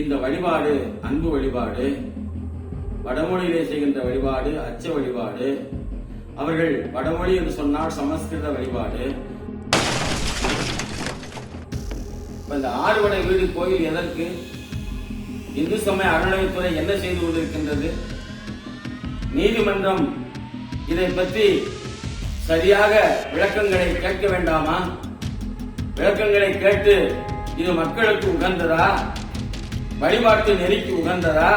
இந்த வழிபாடு அன்பு வழிபாடு வடமொழியிலே செய்கின்ற வழிபாடு அச்ச வழிபாடு அவர்கள் வடமொழி என்று சொன்னால் சமஸ்கிருத வழிபாடு. இந்த ஆறுவடை வீடு கோயில் எதற்கு? இந்து சமய அறநிலையத்துறை என்ன செய்து கொண்டிருக்கின்றது? நீதிமன்றம் இதை பற்றி சரியாக விளக்கங்களை கேட்க வேண்டாமா? விளக்கங்களை கேட்டு இது மக்களுக்கு உகந்ததா? வழிபாட்டு நெறிக்கு உகந்ததா?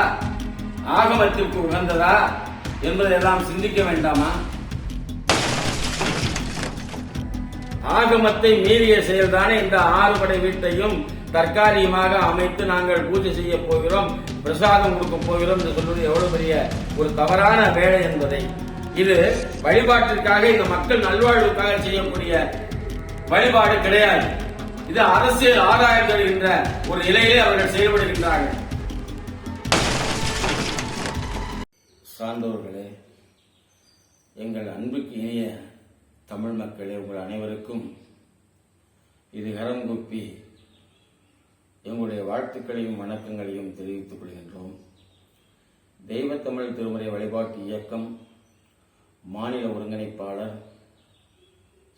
ஆகமத்திற்கு உகந்ததா? என்பதையெல்லாம் சிந்திக்க வேண்டாமா? ஆகமத்தை மீறிய செயல்தானே இந்த ஆறுபடை வீட்டையும் தற்காலிகமாக அமைத்து நாங்கள் பூஜை செய்ய போகிறோம் பிரசாதம் கொடுக்க போகிறோம் என்று சொல்வது எவ்வளவு பெரிய ஒரு தவறான வேலை என்பதை. இது வழிபாட்டிற்காக இந்த மக்கள் நல்வாழ்வுக்காக செய்யக்கூடிய வழிபாடு கிடையாது. இது அரசியல் ஆதாயம் தருகின்ற ஒரு நிலையிலே அவர்கள் செயல்படுகின்றார்கள் சார்ந்தவர்களே எங்கள் அன்புக்கு இனிய தமிழ் மக்களே உங்கள் அனைவருக்கும் இது கரம் குப்பி எங்களுடைய வாழ்த்துக்களையும் வணக்கங்களையும் தெரிவித்துக் கொள்கின்றோம். தெய்வ தமிழ் திருமுறை வழிபாட்டு இயக்கம் மாநில ஒருங்கிணைப்பாளர்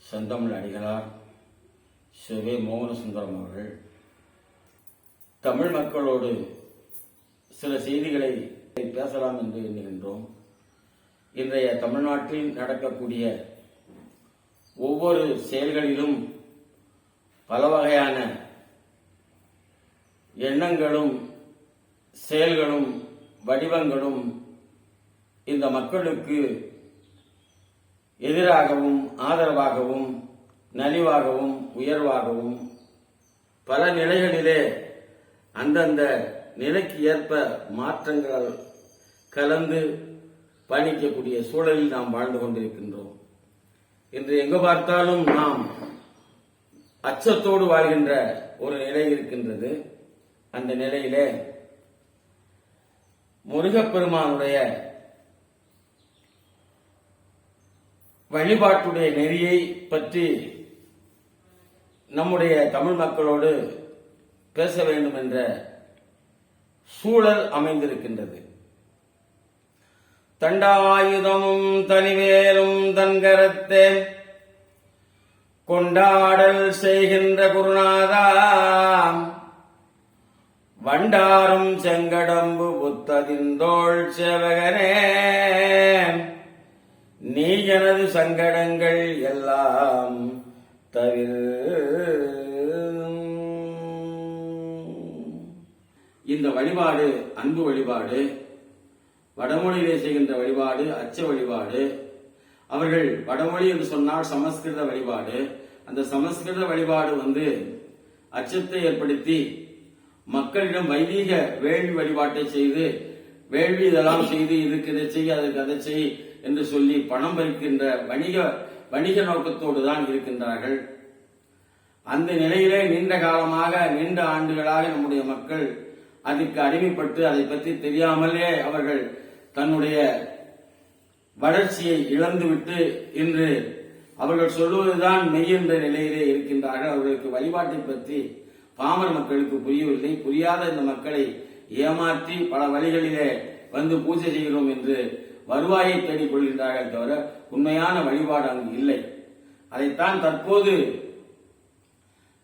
செந்தமிழ் அடிகளார் சிவே மோகனசுந்தரம் அவர்கள் தமிழ் மக்களோடு சில செய்திகளை பேசலாம் என்று எண்ணுகின்றோம். இன்றைய தமிழ்நாட்டில் நடக்கக்கூடிய ஒவ்வொரு செயல்களிலும் பல வகையான எண்ணங்களும் செயல்களும் வடிவங்களும் இந்த மக்களுக்கு எதிராகவும் ஆதரவாகவும் நலிவாகவும் உயர்வாகவும் பல நிலைகளிலே அந்தந்த நிலைக்கு ஏற்ப மாற்றங்கள் கலந்து பயணிக்கக்கூடிய சூழலில் நாம் வாழ்ந்து கொண்டிருக்கின்றோம். இன்று எங்கு பார்த்தாலும் நாம் அச்சத்தோடு வாழ்கின்ற ஒரு நிலை இருக்கின்றது. அந்த நிலையிலே முருகப்பெருமானுடைய வழிபாட்டுடைய நெறியை பற்றி நம்முடைய தமிழ் மக்களோடு பேச வேண்டும் என்ற சூழல் அமைந்திருக்கின்றது. தண்டாயுதமும் தனிவேலும் தன்கரத்தே கொண்டாடல் செய்கின்ற குருநாதா வண்டாரும் செங்கடம்பு புத்ததிந்தோள் சேவகனே நீ எனது சங்கடங்கள் எல்லாம் தவிர இந்த வழிபாடு அன்பு வழிபாடு வடமொழியிலே செய்கின்ற வழிபாடு அச்ச வழிபாடு அவர்கள் வடமொழி என்று சொன்னால் சமஸ்கிருத வழிபாடு. அந்த சமஸ்கிருத வழிபாடு வந்து அச்சத்தை ஏற்படுத்தி மக்களிடம் வைதீக வேள்வி வழிபாட்டை செய்து வேள்வி இதெல்லாம் செய்து இதுக்கு இதை செய் அதுக்கு அதை செய் என்று சொல்லி பணம் பறிக்கின்ற வணிக வணிக நோக்கத்தோடு தான் இருக்கின்றார்கள். அந்த நிலையிலே நீண்ட காலமாக நீண்ட ஆண்டுகளாக நம்முடைய மக்கள் அதுக்கு அடிமைப்பட்டு அதை பற்றி தெரியாமலே அவர்கள் தன்னுடைய வளர்ச்சியை இழந்துவிட்டு இன்று அவர்கள் சொல்லுவதுதான் மெய் என்ற நிலையிலே இருக்கின்றார்கள். அவர்களுக்கு வழிபாட்டை பற்றி பாமர மக்களுக்கு புரியவில்லை. புரியாத இந்த மக்களை ஏமாற்றி பல வழிகளிலே வந்து பூஜை செய்கிறோம் என்று வருவாயை தேடிக் கொள்கின்றார்கள் தவிர உண்மையான வழிபாடு அங்கு இல்லை. அதைத்தான் தற்போது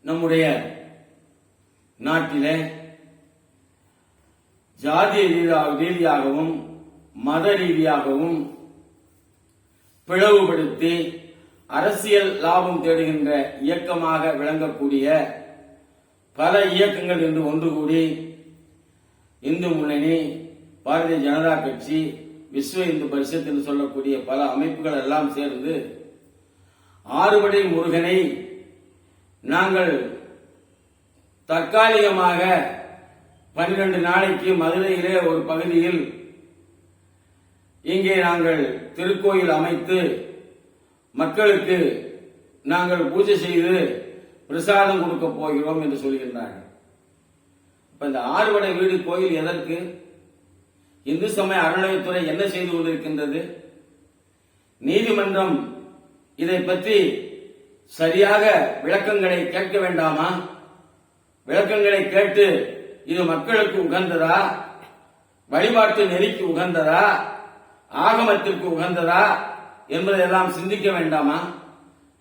நம்முடைய நாட்டிலே ஜாதிய ரீதியாகவும் மத ரீதியாகவும் பிளவுபடுத்தி அரசியல் லாபம் தேடுகின்ற இயக்கமாக விளங்கக்கூடிய பல இயக்கங்கள் இன்று ஒன்று கூடி இந்து முன்னணி பாரதிய ஜனதா கட்சி விஸ்வ இந்து பரிஷத் என்று சொல்லக்கூடிய பல அமைப்புகள் எல்லாம் சேர்ந்து ஆறுபடை முருகனை நாங்கள் தற்காலிகமாக பன்னிரண்டு நாளைக்கு மதுரையிலே ஒரு பகுதியில் இங்கே நாங்கள் திருக்கோயில் அமைத்து மக்களுக்கு நாங்கள் பூஜை செய்து பிரசாதம் கொடுக்க போகிறோம் என்று சொல்கின்றார்கள். இப்ப இந்த ஆறுபடை வீடு கோயில் எதற்கு? இந்து சமய அறநிலையத்துறை என்ன செய்து கொண்டிருக்கின்றது? நீதிமன்றம் இதை பற்றி சரியாக விளக்கங்களை கேட்க வேண்டாமா? விளக்கங்களை கேட்டு இது மக்களுக்கு உகந்ததா? வழிபாட்டு நெறிக்கு உகந்ததா? ஆகமத்திற்கு உகந்ததா? என்பதையெல்லாம் சிந்திக்க வேண்டாமா?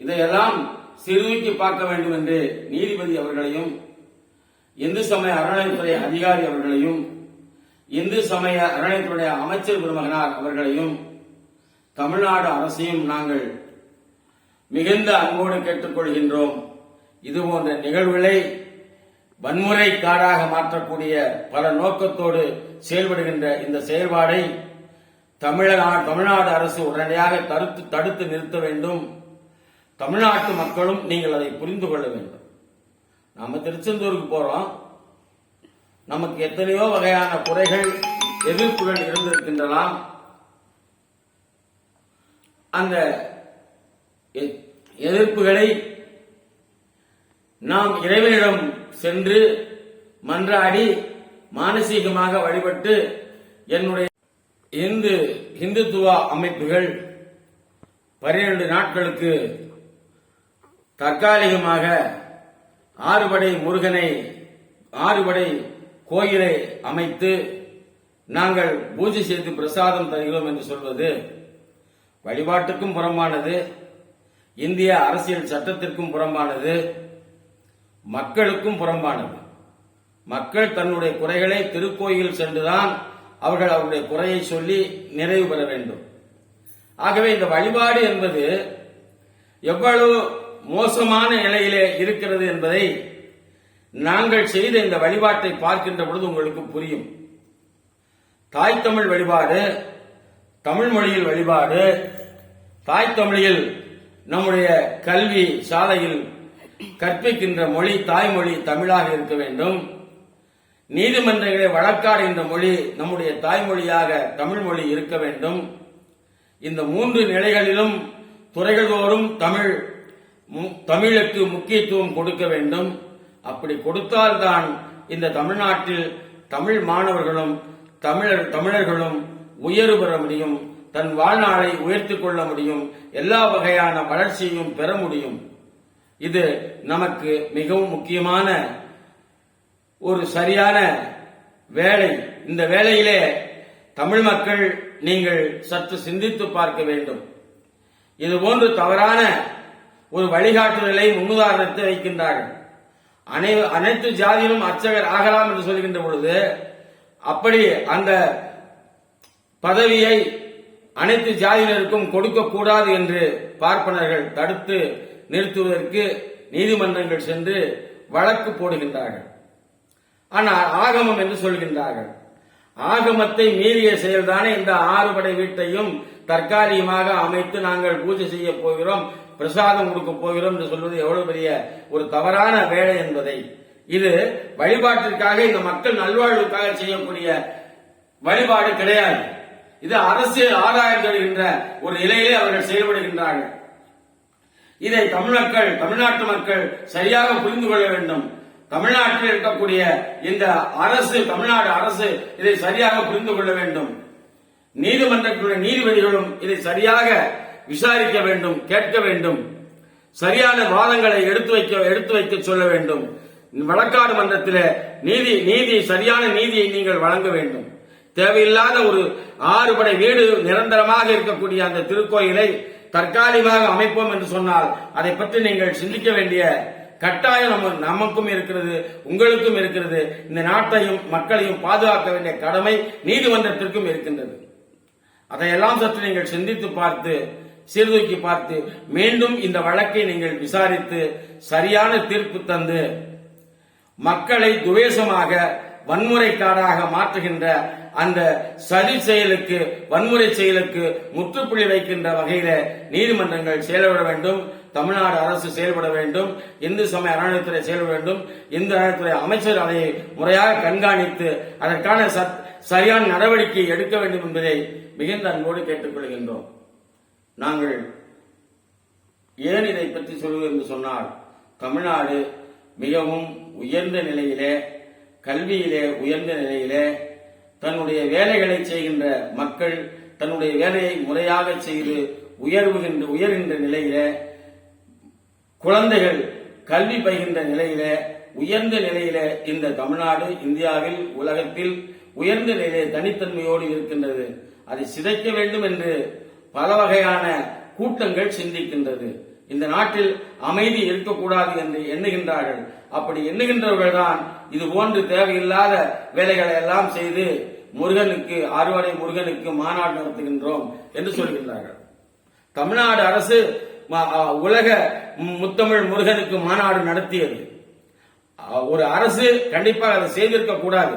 இதையெல்லாம் சிறுதூக்கி பார்க்க வேண்டும் என்று நீதிபதி அவர்களையும் இந்து சமய அறநிலையத்துறை அதிகாரி அவர்களையும் இந்து சமய அறநிலைத்துறை அமைச்சர் பெருமகனார் அவர்களையும் தமிழ்நாடு அரசையும் நாங்கள் மிகுந்த அன்போடு கேட்டுக்கொள்கின்றோம். இது போன்ற நிகழ்வுகளை வன்முறை காடாக மாற்றக்கூடிய பல நோக்கத்தோடு செயல்படுகின்ற இந்த செயல்பாடை தமிழக தமிழ்நாடு அரசு உடனடியாக தடுத்து தடுத்து நிறுத்த வேண்டும். தமிழ்நாட்டு மக்களும் நீங்கள் அதை புரிந்து கொள்ள வேண்டும். நாம திருச்செந்தூருக்கு போறோம். நமக்கு எத்தனையோ வகையான குறைகள் எதிர்ப்புகள் இருந்திருக்கின்றலாம் அந்த எதிர்ப்புகளை நாம் இறைவனிடம் சென்று மன்றாடி மானசீகமாக வழிபட்டு என்னுடைய இந்து இந்துத்துவ அமைப்புகள் பன்னிரண்டு நாட்களுக்கு தற்காலிகமாக ஆறுபடை முருகனை ஆறுபடை கோயிலை அமைத்து நாங்கள் பூஜை செய்து பிரசாதம் தருகிறோம் என்று சொல்வது வழிபாட்டுக்கும் புறம்பானது இந்திய அரசியல் சட்டத்திற்கும் புறம்பானது மக்களுக்கும் புறம்பானது. மக்கள் தன்னுடைய குறைகளை திருக்கோயில் சென்றுதான் அவர்கள் அவருடைய குறையை சொல்லி நிறைவு பெற வேண்டும். ஆகவே இந்த வழிபாடு என்பது எவ்வளவு மோசமான நிலையிலே இருக்கிறது என்பதை நாங்கள் செய்த இந்த வழிபாட்டை பார்க்கின்ற பொழுது உங்களுக்கு புரியும். தாய் தமிழ் வழிபாடு தமிழ் மொழியில் வழிபாடு தாய் தமிழில் நம்முடைய கல்வி சாலையில் கற்பிக்கின்ற மொழி தாய்மொழி தமிழாக இருக்க வேண்டும். நீதிமன்றங்களை வழக்காடுகின்ற மொழி நம்முடைய தாய்மொழியாக தமிழ் மொழி இருக்க வேண்டும். இந்த மூன்று நிலைகளிலும் துறைகள் தோறும் தமிழ் மு- தமிழுக்கு முக்கியத்துவம் கொடுக்க வேண்டும். அப்படி கொடுத்தால்தான் இந்த தமிழ்நாட்டில் தமிழ் மாணவர்களும் தமிழர் தமிழர்களும் உயர்வு பெற முடியும் தன் வாழ்நாளை உயர்த்தி கொள்ள முடியும் எல்லா வகையான வளர்ச்சியையும் பெற முடியும். இது நமக்கு மிகவும் முக்கியமான ஒரு சரியான வேலை. இந்த வேலையிலே தமிழ் மக்கள் நீங்கள் சற்று சிந்தித்து பார்க்க வேண்டும். இது போன்று தவறான ஒரு வழிகாட்டுதலை முன்னுதாரணத்தை வைக்கின்றார்கள். அனை அனைத்து ஜாதியிலும் அர்ச்சகர் ஆகலாம் என்று சொல்கின்ற பொழுது அப்படி அந்த பதவியை அனைத்து ஜாதியினருக்கும் கொடுக்கக்கூடாது என்று பார்ப்பனர்கள் தடுத்து நிறுத்துவதற்கு நீதிமன்றங்கள் சென்று வழக்கு போடுகின்றார்கள். ஆனால் ஆகமம் என்று சொல்கின்றார்கள். ஆகமத்தை மீறிய செயல்தானே இந்த ஆறுபடை வீட்டையும் தற்காலிகமாக அமைத்து நாங்கள் பூஜை செய்ய போகிறோம் பிரசாதம் கொடுக்க போகிறோம் என்று சொல்வது எவ்வளவு பெரிய ஒரு தவறான வேலை என்பதை. இது வழிபாட்டிற்காக இந்த மக்கள் நல்வாழ்வுக்காக செய்யக்கூடிய வழிபாடு கிடையாது. இது அரசியல் ஆதாயம் தருகின்ற ஒரு நிலையிலே அவர்கள் செயல்படுகின்றார்கள். இதை தமிழர்கள் தமிழ்நாட்டு மக்கள் சரியாக புரிந்து கொள்ள வேண்டும். தமிழ்நாட்டில் இருக்கக்கூடிய இந்த அரசு தமிழ்நாடு அரசு இதை சரியாக புரிந்து கொள்ள வேண்டும். நீதிமன்றத்தினுடைய நீதிபதிகளும் இதை சரியாக விசாரிக்க வேண்டும் கேட்க வேண்டும். சரியான வாதங்களை எடுத்து வைக்க எடுத்து வைக்க சொல்ல வேண்டும். வழக்காடு மன்றத்தில் நீதி நீதி சரியான நீதியை நீங்கள் வழங்க வேண்டும். தேவையில்லாத ஒரு ஆறுபடை வீடு நிரந்தரமாக இருக்கக்கூடிய அந்த திருக்கோயிலை தற்காலிகமாக அமைப்போம் என்று சொன்னால் அதை பற்றி நீங்கள் சிந்திக்க வேண்டிய கட்டாயம் நம்ம நமக்கும் இருக்கிறது உங்களுக்கும் இருக்கிறது. இந்த நாட்டையும் மக்களையும் பாதுகாக்க வேண்டிய கடமை நீதிமன்றத்திற்கும் இருக்கின்றது. அதையெல்லாம் சற்று நீங்கள் சிந்தித்து பார்த்து சீர்தூக்கி பார்த்து மீண்டும் இந்த வழக்கை நீங்கள் விசாரித்து சரியான தீர்ப்பு தந்து மக்களை துவேஷமாக வன்முறைக்காராக மாற்றுகின்ற அந்த சதி செயலுக்கு வன்முறை செயலுக்கு முற்றுப்புள்ளி வைக்கின்ற வகையில நீதிமன்றங்கள் செயல்பட வேண்டும் தமிழ்நாடு அரசு செயல்பட வேண்டும் இந்து சமய அறநிலையத்துறை செயல்பட வேண்டும் இந்து அறநிலையத்துறை அமைச்சர் அதை முறையாக கண்காணித்து அதற்கான சத்- சரியான நடவடிக்கை எடுக்க வேண்டும் என்பதை மிகுந்த அன்போடு கேட்டுக்கொள்கின்றோம். நாங்கள் ஏன் இதை பற்றி சொல்வது என்று சொன்னால் தமிழ்நாடு மிகவும் உயர்ந்த நிலையிலே கல்வியிலே உயர்ந்த நிலையிலே தன்னுடைய வேலைகளை செய்கின்ற மக்கள் தன்னுடைய வேலையை முறையாக செய்து உயர்வுகின்ற உயர்கின்ற நிலையிலே குழந்தைகள் கல்வி பயின்ற நிலையிலே உயர்ந்த நிலையில இந்த தமிழ்நாடு இந்தியாவில் உலகத்தில் உயர்ந்த நிலையிலே தனித்தன்மையோடு இருக்கின்றது. அதை சிதைக்க வேண்டும் என்று பல வகையான கூட்டங்கள் சிந்திக்கின்றது. இந்த நாட்டில் அமைதி இருக்கக்கூடாது என்று எண்ணுகின்றார்கள். அப்படி எண்ணுகின்றவர்கள் தான் இது போன்று தேவையில்லாத வேலைகளை எல்லாம் செய்து முருகனுக்கு அறுவடை முருகனுக்கு மாநாடு நடத்துகின்றோம் என்று சொல்கின்றார்கள். தமிழ்நாடு அரசு உலக முத்தமிழ் முருகனுக்கு மாநாடு நடத்தியது. ஒரு அரசு கண்டிப்பாக அதை செய்திருக்க கூடாது.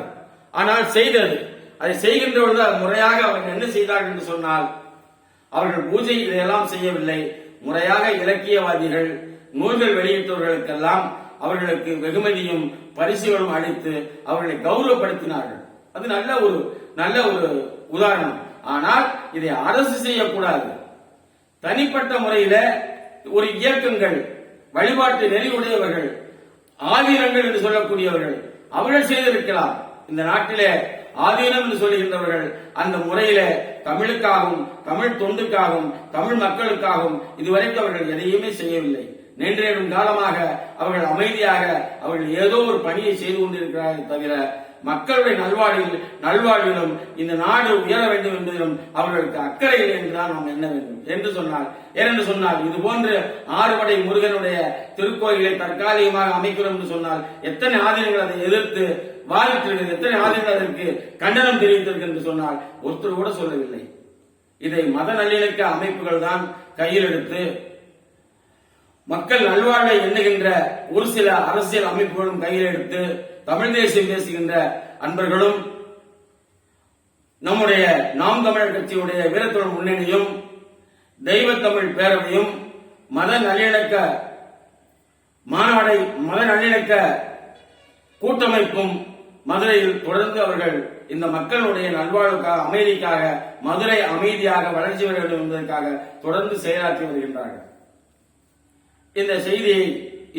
ஆனால் செய்தது. அதை செய்கின்றவர்கள் முறையாக அவர்கள் என்ன செய்தார்கள் என்று சொன்னால் அவர்கள் பூஜை இதையெல்லாம் செய்யவில்லை. முறையாக இலக்கியவாதிகள் நூல்கள் வெளியிட்டவர்களுக்கெல்லாம் அவர்களுக்கு வெகுமதியும் பரிசுகளும் அளித்து அவர்களை கௌரவப்படுத்தினார்கள். அது நல்ல ஒரு நல்ல ஒரு உதாரணம். ஆனால் இதை அரசு செய்யக்கூடாது. தனிப்பட்ட முறையில ஒரு இயக்கங்கள் வழிபாட்டு நெறி உடையவர்கள் ஆதீனங்கள் என்று சொல்லக்கூடியவர்கள் அவர்கள் செய்திருக்கலாம். இந்த நாட்டிலே ஆதீனம் என்று சொல்லுகின்றவர்கள் அந்த முறையில தமிழுக்காகவும் தமிழ் தொண்டுக்காகவும் தமிழ் மக்களுக்காகவும் இதுவரைக்கும் அவர்கள் எதையுமே செய்யவில்லை. நின்றேடும் காலமாக அவர்கள் அமைதியாக அவர்கள் ஏதோ ஒரு பணியை செய்து கொண்டிருக்கிறார்கள் தவிர மக்களுடைய நல்வாழ்வில் நல்வாழ்விலும் இந்த நாடு உயர வேண்டும் என்பதிலும் அவர்களுக்கு அக்கறை இல்லை என்றுதான் நாம் எண்ண வேண்டும். என்று சொன்னால் ஏனென்று சொன்னால் இது போன்று ஆறுபடை முருகனுடைய திருக்கோயிலை தற்காலிகமாக அமைக்கிறோம் என்று சொன்னால் எத்தனை ஆதீனங்கள் அதை எதிர்த்து வாரத்தில் எத்தனை ஆதீனங்கள் அதற்கு கண்டனம் தெரிவித்திருக்கு என்று சொன்னால் ஒருத்தர் கூட சொல்லவில்லை. இதை மத நல்லிணக்க அமைப்புகள் தான் கையில் எடுத்து மக்கள் நல்வாழ்வை எண்ணுகின்ற ஒரு சில அரசியல் அமைப்புகளும் கையில் எடுத்து தமிழ் தேசியம் பேசுகின்ற அன்பர்களும் நம்முடைய நாம் தமிழர் கட்சியுடைய வீரத்தொழில் முன்னணியும் தெய்வ தமிழ் பேரவையும் மத நல்லிணக்க மாநாடை மத நல்லிணக்க கூட்டமைப்பும் மதுரையில் தொடர்ந்து அவர்கள் இந்த மக்களுடைய நல்வாழ்வுக்காக அமைதிக்காக மதுரை அமைதியாக வளர்ச்சி பெற வேண்டும் என்பதற்காக தொடர்ந்து செயலாற்றி வருகின்றார்கள். இந்த செய்தியை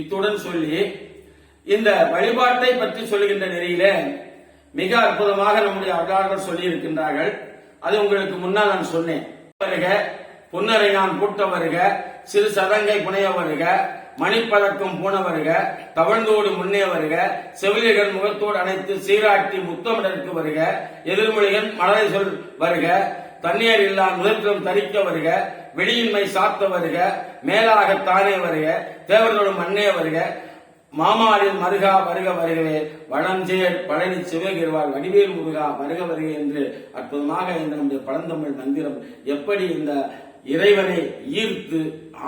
இத்துடன் சொல்லி இந்த வழிபாட்டை பற்றி சொல்லுகின்ற நிலையில மிக அற்புதமாக நம்முடைய அருளாளர்கள் சொல்லி இருக்கின்றார்கள் அது உங்களுக்கு முன்னால் நான் சொன்னேன். வருக புன்னரை நான் கூட்ட வருக சிறு சதங்கை புனைய வருக மணிப்பழக்கம் பூன வருக தவழ்ந்தோடு முன்னே வருக செவிலியர்கள் முகத்தோடு அணைத்து சீராட்டி முத்தமிடற்கு வருக எதிர்மொழிகள் மலரை சொல் வருக தண்ணீர் இல்லா முதற்றம் தரிக்க வருக வெளியின்மை சாத்த வருக மேலாக தானே வருக தேவர்களோடு மண்ணே வருக மாமாரின் மருகா வருக வருகவே வளஞ்சேர் பழனி சிவகிருவார் வடிவேல் முருகா வருக வருக என்று அற்புதமாக இந்த நம்முடைய பழந்தமிழ் மந்திரம் எப்படி இந்த இறைவனை ஈர்த்து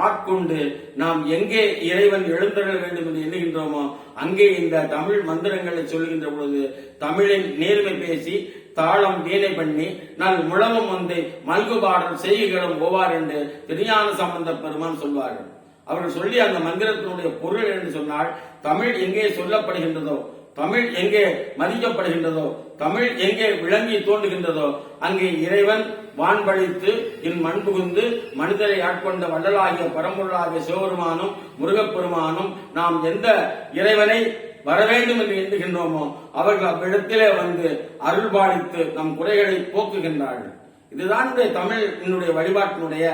ஆட்கொண்டு நாம் எங்கே இறைவன் எழுந்தருள வேண்டும் என்று எண்ணுகின்றோமோ அங்கே இந்த தமிழ் மந்திரங்களை சொல்கின்ற பொழுது தமிழின் நேர்மை பேசி தாளம் வீணை பண்ணி நான் முழமும் வந்து மல்கு பாடல் செய்கைகளும் ஓவார் என்று திருஞான சம்பந்த பெருமான் சொல்வார்கள். அவர்கள் சொல்லி அந்த மந்திரத்தினுடைய பொருள் என்று சொன்னால் தமிழ் எங்கே சொல்லப்படுகின்றதோ தமிழ் எங்கே மதிக்கப்படுகின்றதோ தமிழ் எங்கே விளங்கி தோன்றுகின்றதோ அங்கே இறைவன் வான்பழித்து என் மண் புகுந்து மனிதரை ஆட்கொண்ட வள்ளலாகிய பரம்பொருளாகிய சிவபெருமானும் முருகப்பெருமானும் நாம் எந்த இறைவனை வர வேண்டும் என்று எண்ணுகின்றோமோ அவர்கள் அவ்விடத்திலே வந்து அருள் பாலித்து நம் குறைகளை போக்குகின்றார்கள். இதுதான் தமிழ் என்னுடைய வழிபாட்டினுடைய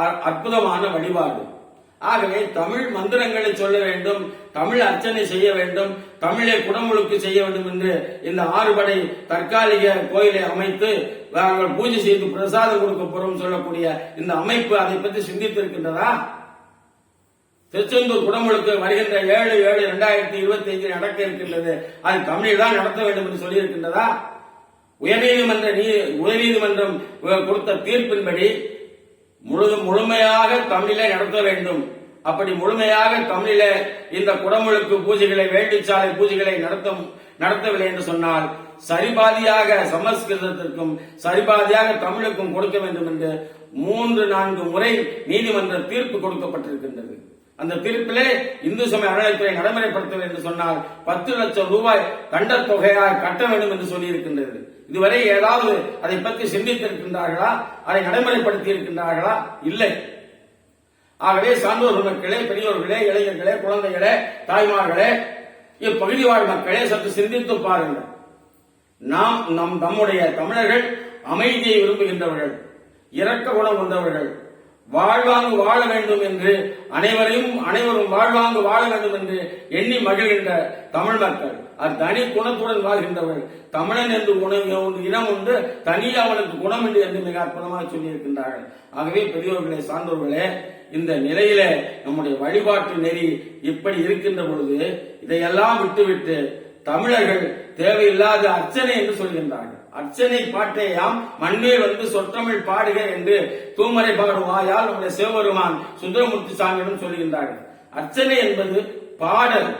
அ- அற்புதமான வழிபாடு. ஆகவே தமிழ் மந்திரங்களை சொல்ல வேண்டும் தமிழ் அர்ச்சனை செய்ய வேண்டும் தமிழை குடமுழுக்கு செய்ய வேண்டும் என்று இந்த ஆறுபடை தற்காலிக கோயிலை அமைத்து நாங்கள் பூஜை செய்து பிரசாதம் கொடுக்க போறோம் சொல்லக்கூடிய இந்த அமைப்பு அதை பற்றி சிந்தித்திருக்கின்றதா? திருச்செந்தூர் குடமுழுக்கு வருகின்ற ஏழு ஏழு இரண்டாயிரத்தி இருபத்தி ஐந்து நடக்க இருக்கின்றது. அது தமிழில் தான் நடத்த வேண்டும் என்று சொல்லியிருக்கின்றதா? உயர்நீதிமன்ற நீ உயர்நீதிமன்றம் கொடுத்த தீர்ப்பின்படி முழு முழுமையாக தமிழிலே நடத்த வேண்டும். அப்படி முழுமையாக தமிழில இந்த குடமுழுக்கு பூஜைகளை வேண்டிச்சாலை பூஜைகளை நடத்த நடத்தவில்லை என்று சொன்னால் சரிபாதியாக சமஸ்கிருதத்திற்கும் சரிபாதியாக தமிழுக்கும் கொடுக்க வேண்டும் என்று மூன்று நான்கு முறை நீதிமன்ற தீர்ப்பு கொடுக்கப்பட்டிருக்கின்றது. அந்த தீர்ப்பிலே இந்து சமய அறநிலைத்துறை நடைமுறைப்படுத்த என்று சொன்னால் பத்து லட்சம் ரூபாய் கண்ட தொகையாக கட்ட வேண்டும் என்று சொல்லியிருக்கின்றது. இதுவரை ஏதாவது அதை பற்றி சிந்தித்திருக்கின்றார்களா? அதை நடைமுறைப்படுத்தி இருக்கின்றார்களா இல்லை. ஆகவே சான்றோர் மக்களே பெரியோர்களே இளைஞர்களே குழந்தைகளே தாய்மார்களே இப்பகுதி வாழ் மக்களே சற்று சிந்தித்து பாருங்கள். நாம் நம் நம்முடைய தமிழர்கள் அமைதியை விரும்புகின்றவர்கள் இரக்க குணம் கொண்டவர்கள் வாழ்வாங்கு வாழ வேண்டும் என்று அனைவரையும் அனைவரும் வாழ்வாங்கு வாழ வேண்டும் என்று எண்ணி மகிழ்கின்ற தமிழ் மக்கள். அது தனி குணத்துடன் வாழ்கின்றவர்கள். தமிழன் என்று உணவு இனம் உண்டு தனி அவனுக்கு குணம் என்று என்று மிக அற்புதமாக சொல்லியிருக்கின்றார்கள். ஆகவே பெரியோர்களே சான்றோர்களே இந்த நிலையில நம்முடைய வழிபாட்டு நெறி இப்படி இருக்கின்ற பொழுது இதையெல்லாம் விட்டுவிட்டு தமிழர்கள் தேவையில்லாத அர்ச்சனை என்று சொல்கின்றார்கள். அர்ச்சனை பாட்டேயாம் மண்ணே வந்து சொற்றமிழ் பாடுக என்று தூமரை பாடுவாயால் நம்முடைய சிவபெருமான் சுந்தரமூர்த்தி சாமியிடம் சொல்கின்றார்கள். அர்ச்சனை என்பது பாடல்.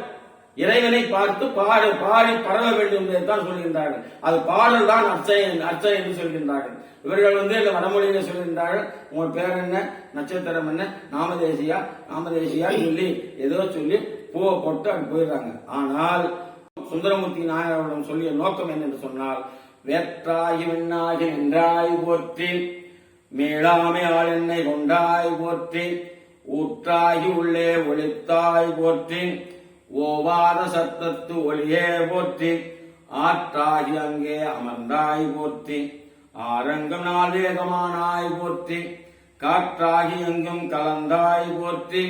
இறைவனை பார்த்து பாடு பாடி பரவ வேண்டும் என்பதைத்தான் சொல்கின்றார்கள். அது பாடல் தான் அர்ச்சனை அர்ச்சனை என்று சொல்கின்றார்கள். இவர்கள் வந்து இந்த வடமொழியில சொல்கின்றார்கள் உங்கள் பேர் என்ன? நட்சத்திரம் என்ன? நாமதேசியா? நாமதேசியா சொல்லி ஏதோ சொல்லி பூவை போட்டு அங்கே போயிடுறாங்க. ஆனால் சுந்தரமூர்த்தி நாயகரிடம் சொல்லிய நோக்கம் என்ன என்று சொன்னால் வேற்றாகி விண்ணாகி நின்றாய் போற்றி மேலாமை ஆள் என்னை கொண்டாய் போற்றி ஊற்றாகி உள்ளே ஒளித்தாய் போற்றி ஓவாத சத்தத்து ஒளியே போற்றி ஆற்றாகி அங்கே அமர்ந்தாய் போற்றி ஆரங்கம் நாளேகமானாய் போற்றி காற்றாகி எங்கும் கலந்தாய் போற்றி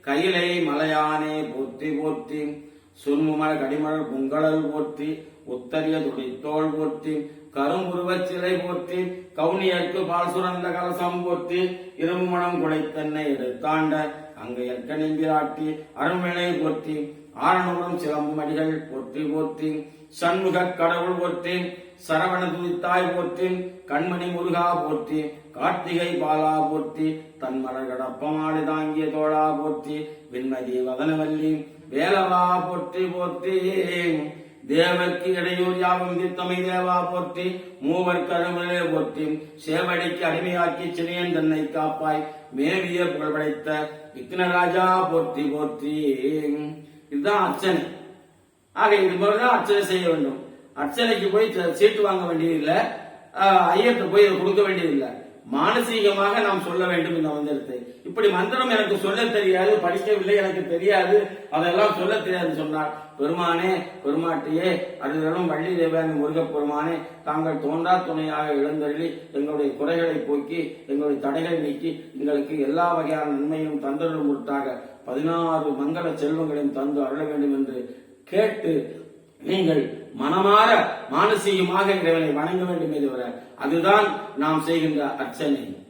கையிலை மலையானே போற்றி போற்றி சுருமுமர கடிமலர் பொங்கலல் போற்றி உத்தரிய துடித்தோள் போற்றி கரும்புருவச் சிலை போற்றி கவுனியற்கு பால் சுரந்த கலசம் போற்றி இருமுமணம் குடைத்தன்னை எடுத்தாண்ட அங்கையற்க நெஞ்சிராட்டி அருண்மனை போற்றி ஆரணபுரம் சிலம்பு மடிகள் போற்றி போற்றி சண்முக கடவுள் போற்றி சரவண துதித்தாய் போற்றி கண்மணி முருகா போற்றி கார்த்திகை பாலா போற்றி தன்மலர் கடப்பமாடு தாங்கிய தோழா போற்றி விண்மதி வதனவல்லி வேலவா போற்றி போற்றி. தேவர்க்கு இடையூர் யாவும் தீர்த்தமை தேவா போற்றி. மூவர் கருமலே போற்றி. சேவடிக்கு அடிமையாக்கி சிறியன் தன்னை காப்பாய். மேவிய புகழ் படைத்த விக்னராஜா போற்றி போற்றி. இதுதான் அர்ச்சனை. ஆக இது போலதான் அர்ச்சனை செய்ய வேண்டும். அர்ச்சனைக்கு போய் சீட்டு வாங்க வேண்டியதில்லை. ஐயத்தை போய் கொடுக்க வேண்டியதில்லை. மானசீகமாக நாம் சொல்ல வேண்டும் இந்த மந்திரத்தை. இப்படி மந்திரம் எனக்கு சொல்ல தெரியாது படிக்கவில்லை எனக்கு தெரியாது. அதெல்லாம் சொல்ல தெரியாது சொன்னார். பெருமானே பெருமாட்டியே அருளும் வள்ளி தேவன் முருகப் பெருமானே தாங்கள் தோன்றா துணையாக எழுந்தருளி எங்களுடைய குறைகளை போக்கி எங்களுடைய தடைகளை நீக்கி எங்களுக்கு எல்லா வகையான நன்மையும் தந்தருளும் முற்றாக பதினாறு மங்கள செல்வங்களையும் தந்து அருள வேண்டும் என்று கேட்டு நீங்கள் மனமாற மானசீகமாக இறைவனை வணங்க வேண்டுமே தவிர அதுதான் நாம் செய்கின்ற அர்ச்சனை.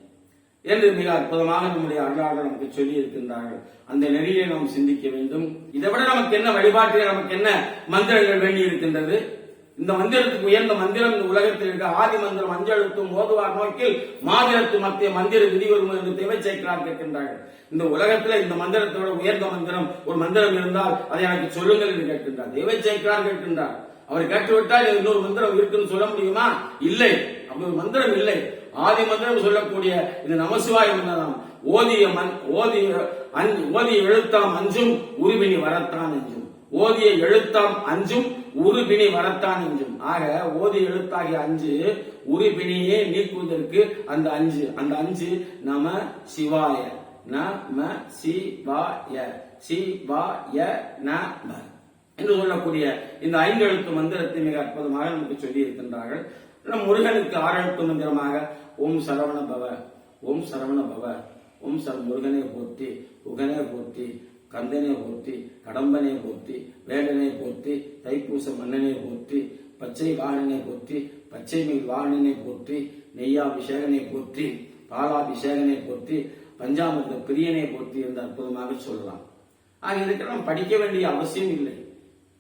என்று மிக அற்புதமாக நம்முடைய அன்றாட நமக்கு சொல்லி இருக்கின்றார்கள் அந்த நெறியை நாம் சிந்திக்க வேண்டும். இதை விட நமக்கு என்ன வழிபாட்டில் நமக்கு என்ன மந்திரங்கள் வேண்டி இருக்கின்றது இந்த மந்திரத்துக்கு உயர்ந்த மந்திரம் இந்த உலகத்தில் இருக்க. ஆதி மந்திரம் அஞ்செழுத்தும் ஓதுவார் நோக்கில் மாதிரத்து மத்திய மந்திர விதி வரும் என்று தேவை சேர்க்கிறார் கேட்கின்றார்கள். இந்த உலகத்தில் இந்த மந்திரத்தோட உயர்ந்த மந்திரம் ஒரு மந்திரம் இருந்தால் அதை எனக்கு சொல்லுங்கள் என்று கேட்கின்றார். தேவை சேர்க்கிறார் கேட்கின்றார். அவர் கேட்டுவிட்டால் இன்னொரு மந்திரம் இருக்குன்னு சொல்ல முடியுமா? இல்லை. அப்படி ஒரு மந்திரம் இல்லை. ஆதி மந்திரம் சொல்லக்கூடிய இந்த நமசிவாய மந்திரம் ஓதிய மண் ஓதிய ஓதிய எழுத்தாம் அஞ்சும் உருவினி வரத்தான் அஞ்சும் ஓதிய எழுத்தாம் அஞ்சும் உருபிணி வரத்தான் அஞ்சும் ஆக ஓதிய எழுத்தாகிய அஞ்சு உருபிணியே நீக்குவதற்கு அந்த அஞ்சு அந்த அஞ்சு நம சிவாய நம சிவாய சிவாய நம. என்று சொல்லக்கூடிய இந்த ஐந்து எழுத்து மந்திரத்தை மிக அற்புதமாக நமக்கு சொல்லி இருக்கின்றார்கள் முருகனுக்கு ஆறு ஓம் சரவண பவ ஓம் சரவண பவ ஓம் சர முருகனை போர்த்தி உகனே போர்த்தி கந்தனை போர்த்தி கடம்பனை போர்த்தி வேடனை போர்த்தி தைப்பூச மன்னனை போர்த்தி பச்சை வாகனனை போர்த்தி பச்சை மேல் வாகனனை போர்த்தி நெய்யாபிஷேகனை போர்த்தி பாலாபிஷேகனை போர்த்தி பஞ்சாமிர்த பிரியனை போர்த்தி என்று அற்புதமாக சொல்லலாம். ஆக இதுக்கு நாம் படிக்க வேண்டிய அவசியம் இல்லை.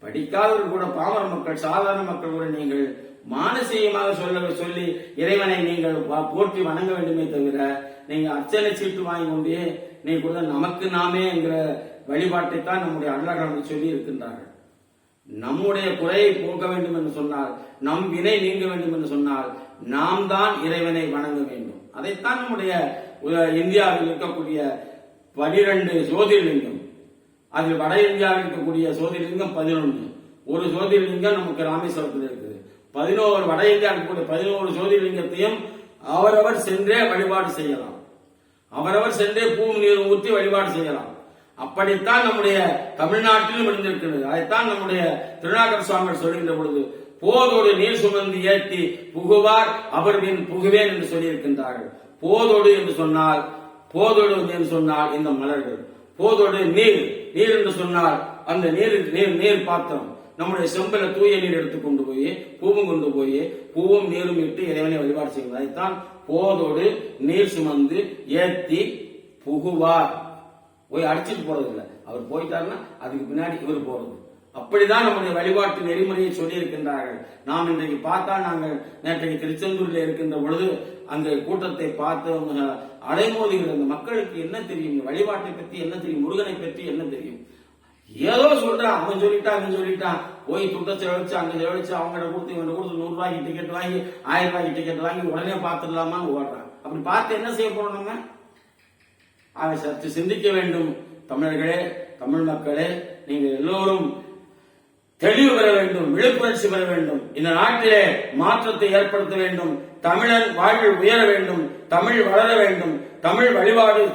படிக்காதவர்கள் கூட பாமர மக்கள் சாதாரண மக்கள் கூட நீங்கள் மானசீகமாக சொல்ல சொல்லி இறைவனை நீங்கள் போற்றி வணங்க வேண்டுமே தவிர நீங்க அர்ச்சனை சீட்டு வாங்கி கொண்டே நீ கூட நமக்கு நாமே என்கிற வழிபாட்டை தான் நம்முடைய அருளாளர் சொல்லி இருக்கின்றார்கள். நம்முடைய குறையை போக்க வேண்டும் என்று சொன்னால் நம் வினை நீங்க வேண்டும் என்று சொன்னால் நாம் தான் இறைவனை வணங்க வேண்டும். அதைத்தான் நம்முடைய இந்தியாவில் இருக்கக்கூடிய பனிரெண்டு சோதிர்லிங்கம் அதில் வட இந்தியாவில் இருக்கக்கூடிய சோதிர்லிங்கம் பதினொன்று. ஒரு சோதிர்லிங்கம் நமக்கு ராமேஸ்வரத்தில் இருக்கு. பதினோரு வட இந்தியா இருக்கக்கூடிய பதினோரு சோதிலிங்கத்தையும் அவரவர் சென்றே வழிபாடு செய்யலாம். அவரவர் சென்றே பூ நீர் ஊற்றி வழிபாடு செய்யலாம். அப்படித்தான் நம்முடைய தமிழ்நாட்டிலும் இருந்திருக்கிறது அதைத்தான் நம்முடைய திருநாகர் சுவாமிகள் சொல்கின்ற பொழுது போதோடு நீர் சுமந்து ஏற்றி புகுவார் அவர் பின் புகுவேன் என்று சொல்லியிருக்கின்றார்கள். போதோடு என்று சொன்னால் போதொடு என்று சொன்னால் இந்த மலர்கள். போதொடு நீர் நீர் என்று சொன்னால் அந்த நீர் நீர் நீர் பாத்திரம். நம்முடைய செம்பல தூய நீர் எடுத்து கொண்டு போய் பூவும் கொண்டு போய் பூவும் நீரும் இட்டு இறைவனை வழிபாடு செய்வது அதைத்தான் போதோடு நீர் சுமந்து ஏத்தி புகுவார். போய் அடிச்சிட்டு போறது இல்லை. அவர் போயிட்டாருன்னா அதுக்கு பின்னாடி இவர் போறது. அப்படிதான் நம்முடைய வழிபாட்டு நெறிமுறையை சொல்லி இருக்கின்றார்கள் நாம் இன்றைக்கு பார்த்தா நாங்கள் நேற்றைக்கு திருச்செந்தூரில் இருக்கின்ற பொழுது அந்த கூட்டத்தை பார்த்து அவங்க அலைமோதுகிற அந்த மக்களுக்கு என்ன தெரியும்? வழிபாட்டை பற்றி என்ன தெரியும்? முருகனை பற்றி என்ன தெரியும்? ஏதோ சொல்றான் அவன் சொல்லிட்டான் அவன் சொல்லிட்டான் போய் துட்ட செலவழிச்சு அங்க செலவழிச்சு அவங்க கொடுத்து இவங்க கொடுத்து நூறு ரூபாய்க்கு டிக்கெட் வாங்கி ஆயிரம் ரூபாய்க்கு டிக்கெட் வாங்கி உடனே பார்த்துடலாமான்னு ஓடுறான் அப்படி பார்த்து என்ன செய்ய போறோம் நம்ம? அதை சற்று சிந்திக்க வேண்டும். தமிழர்களே தமிழ் மக்களே நீங்கள் எல்லோரும் தெளிவு பெற வேண்டும் விழிப்புணர்ச்சி பெற வேண்டும். இந்த நாட்டிலே மாற்றத்தை ஏற்படுத்த வேண்டும். தமிழன் வாழ்வில் உயர வேண்டும். தமிழ் வளர வேண்டும். தமிழ் வழிபாடு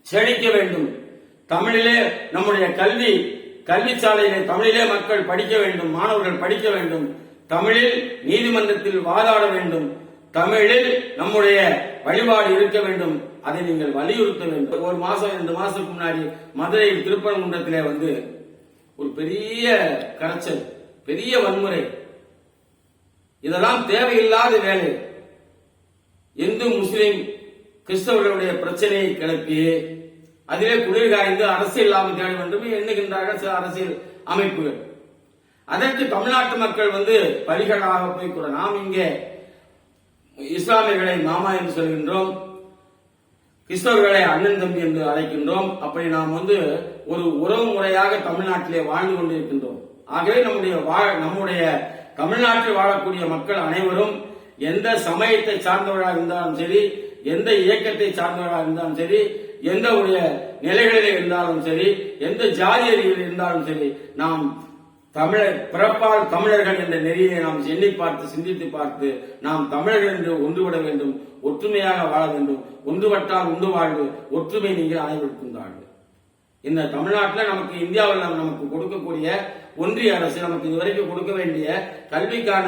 செழிக்க வேண்டும். தமிழிலே நம்முடைய கல்வி கல்விச்சாலையிலே தமிழிலே மக்கள் படிக்க வேண்டும் மாணவர்கள் படிக்க வேண்டும். தமிழில் நீதிமன்றத்தில் வாதாட வேண்டும். தமிழில் நம்முடைய வழிபாடு இருக்க வேண்டும். அதை நீங்கள் வலியுறுத்த வேண்டும். ஒரு மாசம் ரெண்டு மாசத்துக்கு முன்னாடி மதுரையில் திருப்பரங்குன்றத்திலே வந்து ஒரு பெரிய கரைச்சல் பெரிய வன்முறை. இதெல்லாம் தேவையில்லாத வேலை. இந்து முஸ்லிம் கிறிஸ்தவர்களுடைய பிரச்சனையை கிளப்பி அதிலே குளிர் காய்ந்து அரசியல் லாபம் தேட வேண்டும் எண்ணுகின்றார்கள் சில அரசியல் அமைப்புகள். அதற்கு தமிழ்நாட்டு மக்கள் வந்து பலிகளாக போய் கூட நாம் இங்கே இஸ்லாமியர்களை மாமா என்று சொல்கின்றோம் கிறிஸ்தவர்களை அண்ணன் தம்பி என்று அழைக்கின்றோம். அப்படி நாம் வந்து ஒரு உறவு முறையாக தமிழ்நாட்டிலே வாழ்ந்து கொண்டிருக்கின்றோம். ஆகவே நம்முடைய நம்முடைய தமிழ்நாட்டில் வாழக்கூடிய மக்கள் அனைவரும் எந்த சமயத்தை சார்ந்தவர்களாக இருந்தாலும் சரி எந்த இயக்கத்தை சார்ந்தவர்களாக இருந்தாலும் சரி எந்த உடைய நிலைகளிலே இருந்தாலும் சரி எந்த ஜாதியரில் இருந்தாலும் சரி நாம் தமிழர் பிறப்பால் தமிழர்கள் என்ற நெறியை நாம் எண்ணி பார்த்து சிந்தித்து பார்த்து நாம் தமிழர்கள் என்று ஒன்றுபட வேண்டும் ஒற்றுமையாக வாழ வேண்டும் ஒன்றுபட்டால் உண்டு வாழ்வு ஒற்றுமை நீங்கள் அனைவருக்கும் தாழ்வு இந்த தமிழ்நாட்டில் நமக்கு இந்தியாவில் நமக்கு கொடுக்கக்கூடிய ஒன்றிய அரசு நமக்கு இதுவரைக்கும் கொடுக்க வேண்டிய கல்விக்கான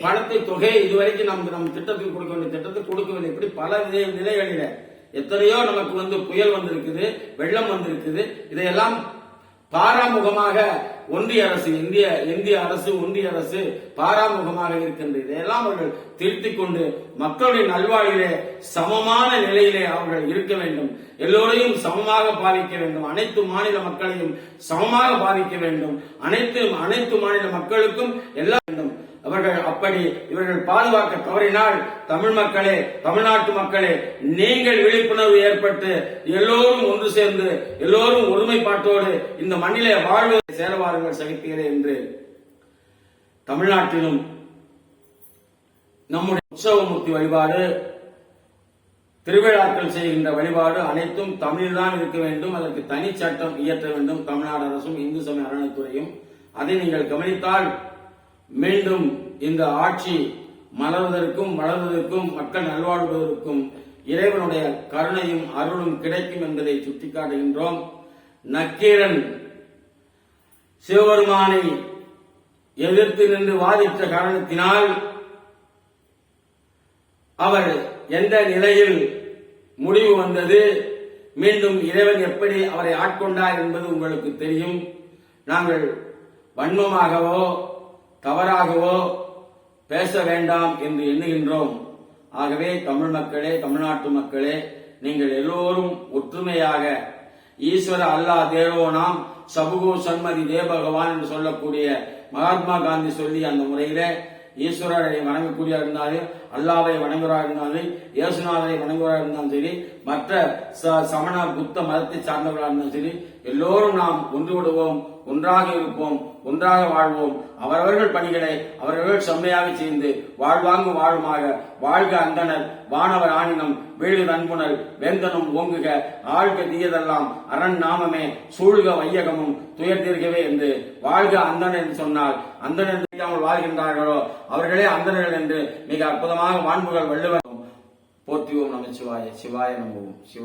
பணத்தை தொகை இதுவரைக்கும் நமக்கு நம் திட்டத்துக்கு கொடுக்க வேண்டிய திட்டத்தை கொடுக்கவில்லை இப்படி பல நிலைகளில் எத்தனையோ நமக்கு வந்து புயல் வந்திருக்குது வெள்ளம் வந்திருக்குது. இதையெல்லாம் பாராமுகமாக ஒன்றிய அரசு இந்திய இந்திய அரசு ஒன்றிய அரசு பாராமுகமாக இருக்கின்றது. இதையெல்லாம் அவர்கள் திருத்திக் கொண்டு மக்களுடைய நல்வாழ்விலே சமமான நிலையிலே அவர்கள் இருக்க வேண்டும். எல்லோரையும் சமமாக பாதிக்க வேண்டும். அனைத்து மாநில மக்களையும் சமமாக பாதிக்க வேண்டும். அனைத்து அனைத்து மாநில மக்களுக்கும் எல்லா வேண்டும் அவர்கள் அப்படி இவர்கள் பாதுகாக்க தவறினால் தமிழ் மக்களே தமிழ்நாட்டு மக்களே நீங்கள் விழிப்புணர்வு ஏற்பட்டு எல்லோரும் ஒன்று சேர்ந்து எல்லோரும் ஒருமைப்பாட்டோடு இந்த மண்ணிலே வாழ்வு சேரவாருங்கள் சகிப்பீரே என்று தமிழ்நாட்டிலும் நம்முடைய உற்சவமூர்த்தி வழிபாடு திருவிழாக்கள் செய்கின்ற வழிபாடு அனைத்தும் தமிழில்தான் இருக்க வேண்டும். அதற்கு தனி சட்டம் இயற்ற வேண்டும். தமிழ்நாடு அரசும் இந்து சமய அறநிலைத்துறையும் அதை நீங்கள் கவனித்தால் மீண்டும் இந்த ஆட்சி மலர்வதற்கும் வளர்வதற்கும் மக்கள் நல்வாழ்வதற்கும் இறைவனுடைய கருணையும் அருளும் கிடைக்கும் என்பதை சுட்டிக்காட்டுகின்றோம். நக்கீரன் சிவபெருமானை எதிர்த்து நின்று வாதிட்ட காரணத்தினால் அவர் எந்த நிலையில் முடிவு வந்தது? மீண்டும் இறைவன் எப்படி அவரை ஆட்கொண்டார் என்பது உங்களுக்கு தெரியும். நாங்கள் வன்மமாகவோ தவறாகவோ பேச வேண்டாம் என்று எண்ணுகின்றோம். ஆகவே தமிழ் மக்களே தமிழ்நாட்டு மக்களே நீங்கள் எல்லோரும் ஒற்றுமையாக ஈஸ்வர அல்லா தேவோனாம் சபுகோ சன்மதி தேவகவான் என்று சொல்லக்கூடிய மகாத்மா காந்தி சொல்லி அந்த முறையில ஈஸ்வரரை வணங்கக்கூடிய இருந்தாலும் அல்லாவை வணங்குவராக இருந்தாலும் இயேசுநாதரை வணங்குவராக இருந்தாலும் சரி மற்ற ச- சமண புத்த மதத்தை சார்ந்தவர்களாக இருந்தாலும் சரி எல்லோரும் நாம் ஒன்றுவிடுவோம் ஒன்றாக இருப்போம் ஒன்றாக வாழ்வோம். அவரவர்கள் பணிகளை அவரவர்கள் செம்மையாக செய்து வாழ்வாங்கு வாழுமாக. வாழ்க அந்தனர் வானவர் ஆணினம் வீடு நண்புணல் வேந்தனும் ஓங்குக. ஆழ்க தீயதெல்லாம் அரண் நாமமே சூழ்க வையகமும் துயர் தீர்க்கவே என்று வாழ்க அந்தனர் என்று சொன்னால் அந்தனர் என்று தெரியாமல் வாழ்கின்றார்களோ? அவர்களே அந்தனர்கள் என்று மிக அற்புதமாக மாண்புகள் வள்ளுவர் போற்றிவோம் நம்ம சிவாய நமவும் சிவ